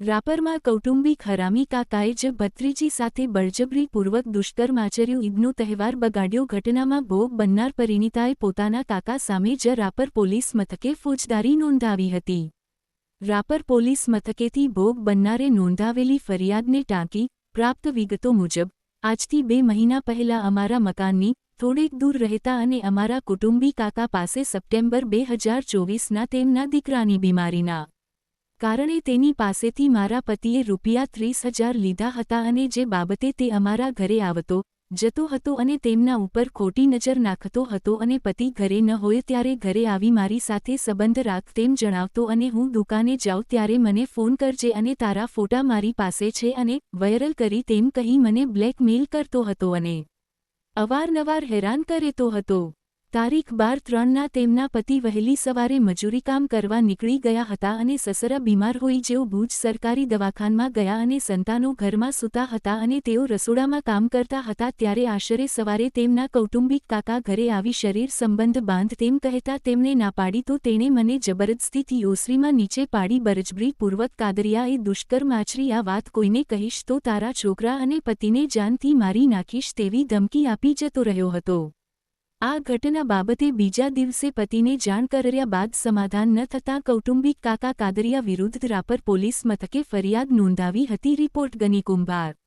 રાપરમાં કૌટુંબિક હરામી કાકાએ જ ભત્રીજી સાથે બળજબરીપૂર્વક દુષ્કર્મ આચર્યું. ઈદનો તહેવાર બગાડ્યો. ઘટનામાં ભોગ બનનાર પરિણીતાએ પોતાના કાકા સામે જ રાપર પોલીસ મથકે ફોજદારી નોંધાવી હતી. રાપર પોલીસ મથકેથી ભોગ બનનારે નોંધાવેલી ફરિયાદને ટાંકી પ્રાપ્ત વિગતો મુજબ, આજથી બે મહિના પહેલા અમારા મકાનની થોડેક દૂર રહેતા અને અમારા કુટુંબી કાકા પાસે સપ્ટેમ્બર બે હજાર ચોવીસના તેમના દીકરાની બીમારીના કારણે તેની પાસેથી મારા પતિએ રૂપિયા ત્રીસ હજાર લીધા હતા અને જે બાબતે તે અમારા ઘરે આવતો, જતો હતો અને તેમના ઉપર ખોટી નજર નાખતો હતો અને પતિ ઘરે ન હોય ત્યારે ઘરે આવી મારી સાથે સંબંધ રાખ તેમ જણાવતો અને હું દુકાને જાઉં ત્યારે મને ફોન કરજે અને તારા ફોટા મારી પાસે છે અને વાયરલ કરી તેમ કહી મને બ્લેકમેલ કરતો હતો અને અવારનવાર હેરાન કરેતો હતો. તારીખ બાર ત્રણના તેમના પતિ વહેલી સવારે મજૂરી કામ કરવા નીકળી ગયા હતા અને સસરા બીમાર હોઈ જેઓ ભુજ સરકારી દવાખાનમાં ગયા અને સંતાનો ઘરમાં સૂતા હતા અને તેઓ રસોડામાં કામ કરતા હતા ત્યારે આશરે સવારે તેમના કૌટુંબિક કાકા ઘરે આવી શરીર સંબંધ બાંધ તેમ કહેતા તેમને ના પાડી તો તેણે મને જબરદસ્તીથી ઓસરીમાં નીચે પાડી બરજબરીપૂર્વક કાદરિયાએ દુષ્કર્મ આચરી આ વાત કોઈને કહીશ તો તારા છોકરા અને પતિને જાનથી મારી નાખીશ તેવી ધમકી આપી જતો રહ્યો હતો. આ ઘટના બાબતે બીજા દિવસે પતિને જાણ કર્યા બાદ સમાધાન ન થતાં કૌટુંબિક કાકા કાદરિયા વિરુદ્ધ રાપર પોલીસ મથકે ફરિયાદ નોંધાવી હતી રિપોર્ટ ગની કુંભાર.